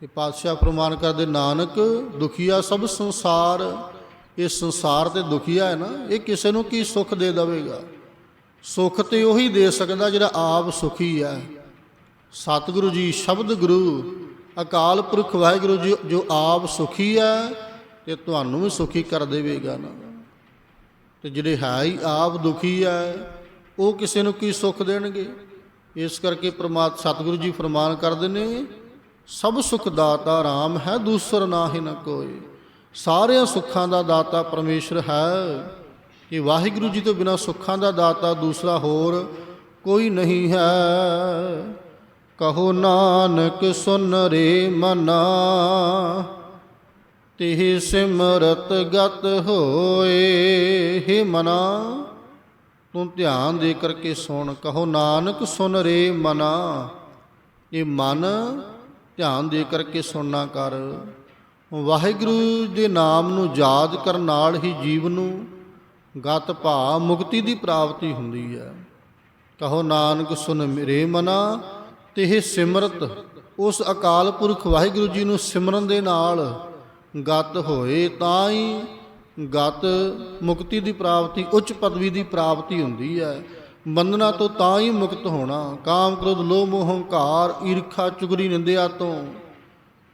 ਤੇ ਪਾਤਸ਼ਾਹ ਫਰਮਾਨ ਕਰਦੇ, ਨਾਨਕ ਦੁਖੀਆ ਸਭ ਸੰਸਾਰ, ਇਹ ਸੰਸਾਰ ਤੇ ਦੁਖੀਆ ਹੈ ਨਾ, ਇਹ ਕਿਸੇ ਨੂੰ ਕੀ ਸੁਖ ਦੇ ਦਵੇਗਾ? ਸੁਖ ਤੇ ਉਹੀ ਦੇ ਸਕਦਾ ਜਿਹੜਾ ਆਪ ਸੁਖੀ ਹੈ ਸਤਿਗੁਰੂ ਜੀ ਸ਼ਬਦ ਗੁਰੂ, ਅਕਾਲ ਪੁਰਖ ਵਾਹਿਗੁਰੂ ਜੀ, ਜੋ ਆਪ ਸੁਖੀ ਹੈ, ਤੇ ਤੁਹਾਨੂੰ ਵੀ ਸੁਖੀ ਕਰ ਦੇਵੇਗਾ ਨਾ। ਤੇ ਜਿਹੜੇ ਹੈ ਹੀ ਆਪ ਦੁਖੀ ਹੈ, ਉਹ ਕਿਸੇ ਨੂੰ ਕੀ ਸੁੱਖ ਦੇਣਗੇ? ਇਸ ਕਰਕੇ ਪ੍ਰਮਾਤ ਸਤਿਗੁਰੂ ਜੀ ਫਰਮਾਨ ਕਰਦੇ ਨੇ, ਸਭ ਸੁਖ ਦਾਤਾ RAM ਹੈ, ਦੂਸਰ ਨਾਹਿ ਨ ਕੋਈ। ਸਾਰਿਆਂ ਸੁੱਖਾਂ ਦਾ ਦਾਤਾ ਪਰਮੇਸ਼ਰ ਹੈ। ਕਿ ਵਾਹਿਗੁਰੂ ਜੀ ਤੋਂ ਬਿਨਾ ਸੁੱਖਾਂ ਦਾ ਦਾਤਾ ਦੂਸਰਾ ਹੋਰ ਕੋਈ ਨਹੀਂ ਹੈ। ਕਹੋ ਨਾਨਕ ਸੁਨ ਰੇ ਮਨਾ, ਤਿਹ ਸਿਮਰਤ ਗਤ ਹੋਏ हे ਮਨਾ। ਤੂੰ ਧਿਆਨ ਦੇ ਕਰਕੇ ਸੁਣ, ਕਹੋ ਨਾਨਕ ਸੁਨ ਰੇ ਮਨਾ। ਇਹ ਮਨ ਧਿਆਨ ਦੇ ਕਰਕੇ ਸੁਣਨਾ ਕਰ। ਵਾਹਿਗੁਰੂ ਦੇ ਨਾਮ ਨੂੰ ਯਾਦ ਕਰਨ ਨਾਲ ਹੀ ਜੀਵ ਨੂੰ ਗਤ ਭਾ ਮੁਕਤੀ ਦੀ ਪ੍ਰਾਪਤੀ ਹੁੰਦੀ ਹੈ। ਕਹੋ ਨਾਨਕ ਸੁਨ ਮੇਰੇ ਮਨਾ ਤੇ ਸਿਮਰਤ ਉਸ ਅਕਾਲ ਪੁਰਖ ਵਾਹਿਗੁਰੂ ਜੀ ਨੂੰ ਸਿਮਰਨ ਦੇ ਨਾਲ ਗਤ ਹੋਏ, ਤਾਂ ਹੀ ਗਤ ਮੁਕਤੀ ਦੀ ਪ੍ਰਾਪਤੀ, ਉੱਚ ਪਦਵੀ ਦੀ ਪ੍ਰਾਪਤੀ ਹੁੰਦੀ ਹੈ। ਬੰਧਨਾ ਤੋਂ ਤਾਂ ਹੀ ਮੁਕਤ ਹੋਣਾ। ਕਾਮ ਕ੍ਰੋਧ, ਲੋਭ ਮੋਹ ਹੰਕਾਰ, ਈਰਖਾ ਚੁਗਰੀ ਨਿੰਦਿਆ ਤੋਂ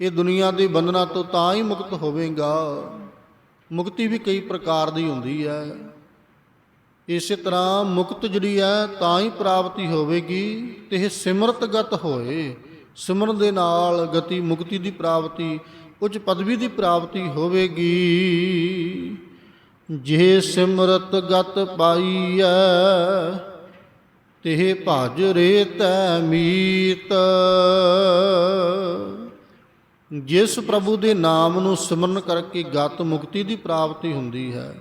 ਇਹ ਦੁਨੀਆ ਦੇ ਬੰਧਨਾ ਤੋਂ ਤਾਂ ਹੀ ਮੁਕਤ ਹੋਵੇਗਾ। ਮੁਕਤੀ ਵੀ ਕਈ ਪ੍ਰਕਾਰ ਦੀ ਹੁੰਦੀ ਹੈ। ਇਸੇ ਤਰ੍ਹਾਂ ਮੁਕਤ ਜਿਹੜੀ ਹੈ, ਤਾਂ ਹੀ ਪ੍ਰਾਪਤੀ ਹੋਵੇਗੀ, ਤੇ ਇਹ ਸਿਮਰਤ ਗਤ ਹੋਏ। ਸਿਮਰਨ ਦੇ ਨਾਲ ਗਤੀ ਮੁਕਤੀ ਦੀ ਪ੍ਰਾਪਤੀ, ਉੱਚ ਪਦਵੀ ਦੀ ਪ੍ਰਾਪਤੀ ਹੋਵੇਗੀ। ਜੇ ਸਿਮਰਤ ਗਤ ਪਾਈਐ ਤਿਹ ਭਜ ਰੇ ਤੈ ਮੀਤ। ਜਿਸ ਪ੍ਰਭੂ ਦੇ ਨਾਮ ਨੂੰ ਸਿਮਰਨ ਕਰਕੇ ਗਤ ਮੁਕਤੀ ਦੀ ਪ੍ਰਾਪਤੀ ਹੁੰਦੀ ਹੈ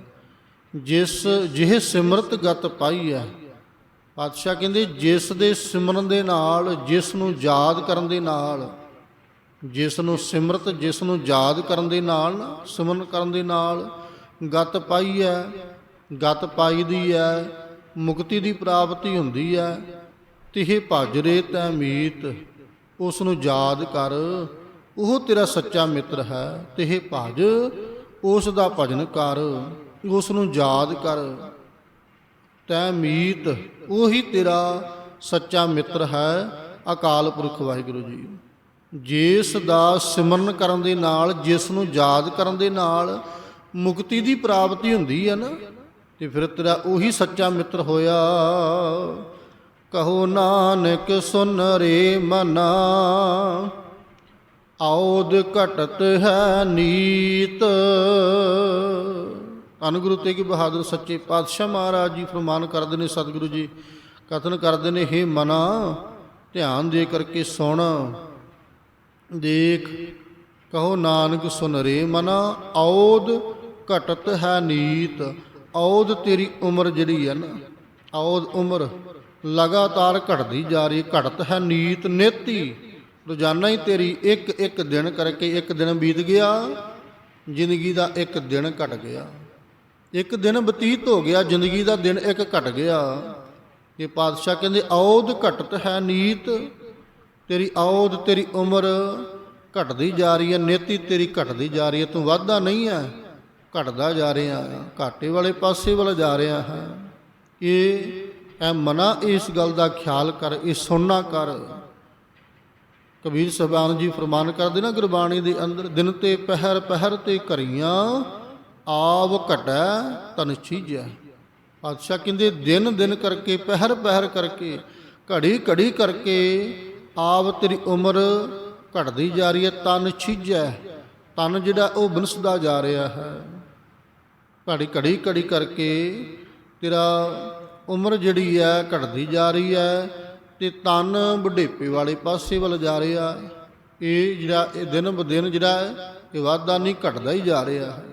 ਜਿਸ ਜਿਹ ਸਿਮਰਤ ਗਤ ਪਾਈ ਹੈ। ਪਾਤਸ਼ਾਹ ਕਹਿੰਦੇ ਜਿਸ ਦੇ ਸਿਮਰਨ ਦੇ ਨਾਲ ਜਿਸ ਨੂੰ ਯਾਦ ਕਰਨ ਦੇ ਨਾਲ ਜਿਸ ਨੂੰ ਸਿਮਰਤ ਜਿਸ ਨੂੰ ਯਾਦ ਕਰਨ ਦੇ ਨਾਲ ਨਾ, ਸਿਮਰਨ ਕਰਨ ਦੇ ਨਾਲ ਗਤ ਪਾਈ ਹੈ। ਗਤ ਪਾਈ ਦੀ ਹੈ ਮੁਕਤੀ ਦੀ ਪ੍ਰਾਪਤੀ ਹੁੰਦੀ ਹੈ। ਤਿਹ ਭਜਰੇ ਤੈ ਮੀਤ ਉਸ ਨੂੰ ਯਾਦ ਕਰ ਉਹ ਤੇਰਾ ਸੱਚਾ ਮਿੱਤਰ ਹੈ। ਤਿਹ ਭਜ ਉਸ ਦਾ ਭਜਨ ਕਰ। ਉਸ ਨੂੰ ਯਾਦ ਕਰ। ਤੈ ਮੀਤ, ਉਹੀ ਤੇਰਾ ਸੱਚਾ ਮਿੱਤਰ ਹੈ, ਅਕਾਲ ਪੁਰਖ ਵਾਹਿਗੁਰੂ ਜੀ। ਜਿਸ ਦਾ ਸਿਮਰਨ ਕਰਨ ਦੇ ਨਾਲ, ਜਿਸ ਨੂੰ ਯਾਦ ਕਰਨ ਦੇ ਨਾਲ ਮੁਕਤੀ ਦੀ ਪ੍ਰਾਪਤੀ ਹੁੰਦੀ ਹੈ ਨਾ, ਤੇ ਫਿਰ ਤੇਰਾ ਉਹੀ ਸੱਚਾ ਮਿੱਤਰ ਹੋਇਆ। ਕਹੋ ਨਾਨਕ, ਸੁਨ ਰੇ ਮਨਾ ਆਉਦ ਘਟਤ ਹੈ ਨੀਤ। ਧੰਨ ਗੁਰੂ ਤੇਗ ਬਹਾਦਰ ਸੱਚੇ ਪਾਤਸ਼ਾਹ ਮਹਾਰਾਜ ਜੀ ਫਰਮਾਨ ਕਰਦੇ ਨੇ, ਸਤਿਗੁਰੂ ਜੀ, ਕਥਨ ਕਰਦੇ ਨੇ, ਹੇ ਮਨਾ, ਧਿਆਨ ਦੇ ਕਰਕੇ ਸੁਣ, ਦੇਖ, ਕਹੋ ਨਾਨਕ ਸੁਨ ਰੇ ਮਨਾ ਔਦ ਘਟਤ ਹੈ ਨੀਤ ਔਦ ਤੇਰੀ ਉਮਰ ਜਿਹੜੀ ਹੈ ਨਾ ਔਦ ਉਮਰ ਲਗਾਤਾਰ ਘਟਦੀ ਜਾ ਰਹੀ, ਘਟਤ ਹੈ ਨੀਤ, ਨੇਤੀ, ਰੋਜ਼ਾਨਾ ਹੀ ਤੇਰੀ ਇੱਕ ਇੱਕ ਦਿਨ ਕਰਕੇ ਇੱਕ ਦਿਨ ਬੀਤ ਗਿਆ, ਜ਼ਿੰਦਗੀ ਦਾ ਇੱਕ ਦਿਨ ਘਟ ਗਿਆ। ਇੱਕ ਦਿਨ ਬਤੀਤ ਹੋ ਗਿਆ, ਜ਼ਿੰਦਗੀ ਦਾ ਦਿਨ ਇੱਕ ਘਟ ਗਿਆ। ਇਹ ਪਾਤਸ਼ਾਹ ਕਹਿੰਦੇ, ਔਦ ਘਟਤ ਹੈ ਨੀਤ, ਤੇਰੀ ਔਦ, ਤੇਰੀ ਉਮਰ ਘਟਦੀ ਜਾ ਰਹੀ ਹੈ, ਨੀਤੀ ਤੇਰੀ ਘਟਦੀ ਜਾ ਰਹੀ ਹੈ, ਤੂੰ ਵਾਧਾ ਨਹੀਂ ਹੈ, ਘਟਦਾ ਜਾ ਰਿਹਾ ਹੈ, ਘਾਟੇ ਵਾਲੇ ਪਾਸੇ ਵੱਲ ਜਾ ਰਿਹਾ ਹੈ। ਇਹ ਐ ਮਨਾ ਇਸ ਗੱਲ ਦਾ ਖਿਆਲ ਕਰ, ਇਹ ਸੁਣਨਾ ਕਰ। ਕਬੀਰ ਸਾਹਿਬਾਨ ਜੀ ਫਰਮਾਨ ਕਰਦੇ ਨਾ, ਗੁਰਬਾਣੀ ਦੇ ਅੰਦਰ ਦਿਨ ਤੇ ਪਹਿਰ ਪਹਿਰ ਤੇ ਕਰੀਆਂ ਆਵ ਘਟੈ ਤਨ ਚੀਜੈ ਪਾਤਸ਼ਾਹ ਕਹਿੰਦੇ, ਦਿਨ ਦਿਨ ਕਰਕੇ, ਪਹਿਰ ਪਹਿਰ ਕਰਕੇ, ਘੜੀ ਘੜੀ ਕਰਕੇ ਆਪ ਤੇਰੀ ਉਮਰ ਘਟਦੀ ਜਾ ਰਹੀ ਹੈ, ਤਨ ਛਿਜੈ। ਤਨ ਜਿਹੜਾ, ਉਹ ਬਿਨਸਦਾ ਜਾ ਰਿਹਾ ਹੈ। ਘੜੀ ਘੜੀ ਘੜੀ ਕਰਕੇ ਤੇਰਾ ਉਮਰ ਜਿਹੜੀ ਹੈ, ਘਟਦੀ ਜਾ ਰਹੀ ਹੈ ਤੇ ਤਨ ਬੁਢੇਪੇ ਵਾਲੇ ਪਾਸੇ ਵੱਲ ਜਾ ਰਿਹਾ ਇਹ ਜਿਹੜਾ, ਇਹ ਦਿਨ ਬ ਦਿਨ ਜਿਹੜਾ ਇਹ ਵਾਧਾ ਨਹੀਂ, ਘਟਦਾ ਹੀ ਜਾ ਰਿਹਾ ਹੈ।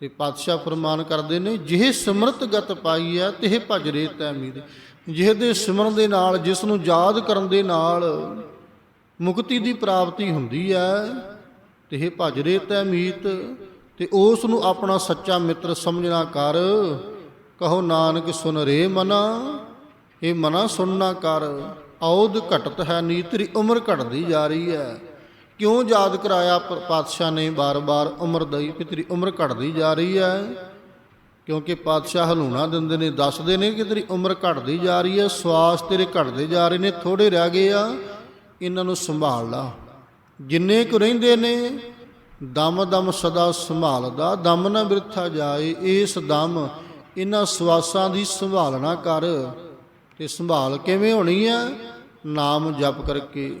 ਤੇ ਪਾਤਸ਼ਾਹ ਫਰਮਾਨ ਕਰਦੇ ਨੇ, ਜਿਹੇ ਸਿਮਰਤ ਗਤ ਪਾਈ ਹੈ ਤਿਹ ਭਜਰੇ ਤੈ ਮੀਤ ਜਿਹ ਦੇ ਸਿਮਰਨ ਦੇ ਨਾਲ, ਜਿਸ ਨੂੰ ਯਾਦ ਕਰਨ ਦੇ ਨਾਲ ਮੁਕਤੀ ਦੀ ਪ੍ਰਾਪਤੀ ਹੁੰਦੀ ਹੈ ਤਿਹ ਭਜਰੇ ਤੈ ਮੀਤ, ਤੇ ਉਸ ਨੂੰ ਆਪਣਾ ਸੱਚਾ ਮਿੱਤਰ ਸਮਝਣਾ ਕਰ। ਕਹੋ ਨਾਨਕ, ਸੁਨ ਰੇ ਮਨਾ, ਇਹ ਮਨਾ ਸੁਣਨਾ ਕਰ। ਔਦ ਘਟਤ ਹੈ ਨੀ ਤੇਰੀ ਉਮਰ ਘਟਦੀ ਜਾ ਰਹੀ ਹੈ। ਕਿਉਂ ਯਾਦ ਕਰਾਇਆ ਪਾਤਸ਼ਾਹ ਨੇ ਬਾਰ-ਬਾਰ ਉਮਰ ਦਈ ਕਿ ਤੇਰੀ ਉਮਰ ਘਟਦੀ ਜਾ ਰਹੀ ਹੈ? ਕਿਉਂਕਿ ਪਾਤਸ਼ਾਹ ਹਲੂਣਾ ਦਿੰਦੇ ਨੇ, ਦੱਸਦੇ ਨੇ ਕਿ ਤੇਰੀ ਉਮਰ ਘਟਦੀ ਜਾ ਰਹੀ ਹੈ, ਸਵਾਸ ਤੇਰੇ ਘਟਦੇ ਜਾ ਰਹੇ ਨੇ ਥੋੜੇ ਰਹਿ ਗਏ ਆ, ਇਹਨਾਂ ਨੂੰ ਸੰਭਾਲ ਲਾ। ਜਿੰਨੇ ਕੁ ਰਹਿੰਦੇ ਨੇ, ਦਮ ਦਮ ਸਦਾ ਸੰਭਾਲਦਾ, ਦਮ ਨਾ ਬਿਰਥਾ ਜਾਏ, ਇਸ ਦਮ ਇਹਨਾਂ ਸਵਾਸਾਂ ਦੀ ਸੰਭਾਲਣਾ ਕਰ। ਤੇ ਸੰਭਾਲ ਕਿਵੇਂ ਹੋਣੀ ਹੈ? ਨਾਮ ਜਪ ਕਰਕੇ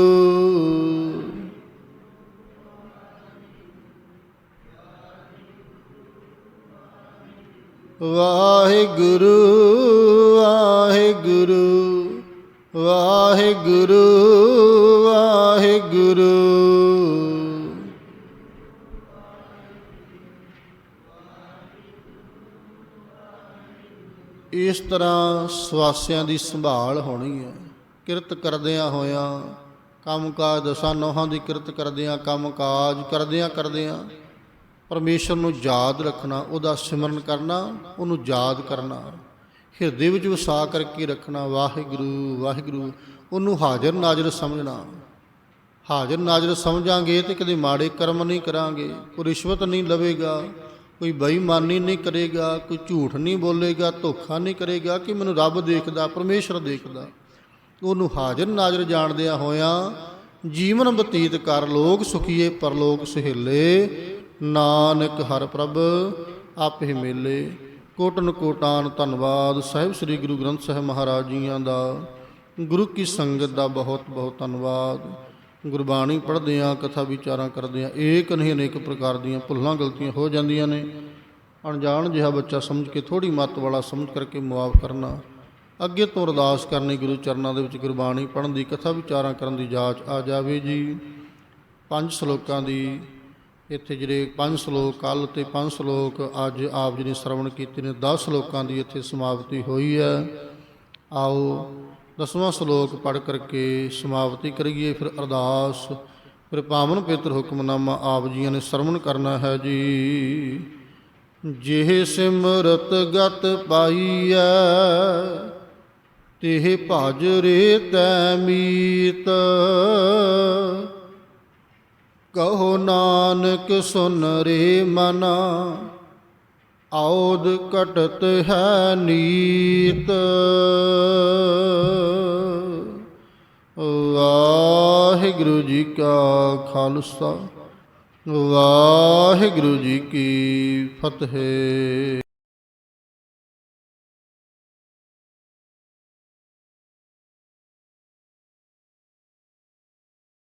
ਵਾਹਿਗੁਰੂ ਵਾਹਿਗੁਰੂ ਵਾਹਿਗੁਰੂ ਵਾਹਿਗੁਰੂ। ਇਸ ਤਰ੍ਹਾਂ ਸਵਾਸਿਆਂ ਦੀ ਸੰਭਾਲ ਹੋਣੀ ਹੈ। ਕਿਰਤ ਕਰਦਿਆਂ ਹੋਇਆਂ, ਕੰਮਕਾਜ ਦਸਾਂ ਨੋਹਾਂ ਦੀ ਕਿਰਤ ਕਰਦਿਆਂ, ਕੰਮਕਾਜ ਕਰਦਿਆਂ ਕਰਦਿਆਂ ਪਰਮੇਸ਼ਰ ਨੂੰ ਯਾਦ ਰੱਖਣਾ, ਉਹਦਾ ਸਿਮਰਨ ਕਰਨਾ, ਉਹਨੂੰ ਯਾਦ ਕਰਨਾ। ਹਿਰਦੇ ਵਿੱਚ ਵਸਾ ਕਰਕੇ ਰੱਖਣਾ, ਵਾਹਿਗੁਰੂ ਵਾਹਿਗੁਰੂ, ਉਹਨੂੰ ਹਾਜ਼ਰ ਨਾਜ਼ਰ ਸਮਝਣਾ। ਹਾਜ਼ਰ ਨਾਜ਼ਰ ਸਮਝਾਂਗੇ ਤੇ ਕਦੇ ਮਾੜੇ ਕਰਮ ਨਹੀਂ ਕਰਾਂਗੇ, ਕੋਈ ਰਿਸ਼ਵਤ ਨਹੀਂ ਲਵੇਗਾ, ਕੋਈ ਬੇਈਮਾਨੀ ਨਹੀਂ ਕਰੇਗਾ, ਕੋਈ ਝੂਠ ਨਹੀਂ ਬੋਲੇਗਾ, ਧੋਖਾ ਨਹੀਂ ਕਰੇਗਾ, ਕਿ ਮੈਨੂੰ ਰੱਬ ਦੇਖਦਾ, ਪਰਮੇਸ਼ਰ ਦੇਖਦਾ। ਉਹਨੂੰ ਹਾਜ਼ਰ ਨਾਜ਼ਰ ਜਾਣਦਿਆਂ ਹੋਇਆਂ ਜੀਵਨ ਬਤੀਤ ਕਰ, ਲੋਕ ਸੁਖੀਏ, ਪਰਲੋਕ ਸੁਹੇਲੇ। ਨਾਨਕ ਹਰ ਪ੍ਰਭ, ਆਪੇ ਮੇਲੇ। ਕੋਟਨ ਕੋਟਾਨ ਧੰਨਵਾਦ, ਸਾਹਿਬ ਸ੍ਰੀ ਗੁਰੂ ਗ੍ਰੰਥ ਸਾਹਿਬ ਮਹਾਰਾਜ ਜੀਆਂ ਦਾ। ਗੁਰੂ ਕੀ ਸੰਗਤ ਦਾ ਬਹੁਤ ਬਹੁਤ ਧੰਨਵਾਦ। ਗੁਰਬਾਣੀ ਪੜ੍ਹਦੇ ਆ ਕਥਾ ਵਿਚਾਰਾਂ ਕਰਦੇ ਆ ਏਕ ਨਹੀਂ ਅਨੇਕ ਪ੍ਰਕਾਰ ਦੀਆਂ ਭੁੱਲਾਂ ਗਲਤੀਆਂ ਹੋ ਜਾਂਦੀਆਂ ਨੇ। ਅਣਜਾਣ ਜਿਹਾ ਬੱਚਾ ਸਮਝ ਕੇ ਥੋੜੀ ਮੱਤ ਵਾਲਾ ਸਮਝ ਕਰਕੇ ਮੁਆਫ ਕਰਨਾ। ਅੱਗੇ ਤੋਂ ਅਰਦਾਸ ਕਰਨੀ ਗੁਰੂ ਚਰਨਾਂ ਦੇ ਵਿੱਚ ਗੁਰਬਾਣੀ ਪੜ੍ਹਨ ਦੀ, ਕਥਾ ਵਿਚਾਰਾਂ ਕਰਨ ਦੀ ਜਾਚ ਆ ਜਾਵੇ ਜੀ। ਪੰਜ ਸ਼ਲੋਕਾਂ ਦੀ ਇੱਥੇ ਜਿਹੜੇ ਪੰਜ ਸ਼ਲੋਕ ਕੱਲ ਤੇ ਪੰਜ ਸ਼ਲੋਕ, ਅੱਜ ਆਪ ਜੀ ਨੇ ਸ਼ਰਵਣ ਕੀਤੇ ਨੇ 10 ਸ਼ਲੋਕਾਂ ਦੀ ਇੱਥੇ ਸਮਾਪਤੀ ਹੋਈ ਹੈ। ਆਓ ਦਸਵਾਂ ਸ਼ਲੋਕ ਪੜ੍ਹ ਕਰਕੇ ਸਮਾਪਤੀ ਕਰੀਏ, ਫਿਰ ਅਰਦਾਸ। ਫਿਰ ਪਾਵਨ ਪਵਿੱਤਰ ਹੁਕਮਨਾਮਾ ਆਪ ਜੀਆਂ ਨੇ ਸ਼ਰਵਣ ਕਰਨਾ ਹੈ ਜੀ। ਜਿਹੇ ਸਿਮਰਤ ਗਤ ਪਾਈਐ, ਤਿਹ ਭਜ ਰੇ ਤੈ ਮੀਤ। ਕਹੋ ਨਾਨਕ ਸੁਨ ਰੇ ਮਨਾ ਆਉਦ ਕਟਤ ਹੈ ਨੀਤ। ਵਾਹਿਗੁਰੂ ਜੀ ਕਾ ਖਾਲਸਾ, ਵਾਹਿਗੁਰੂ ਜੀ ਕੀ ਫਤਿਹ।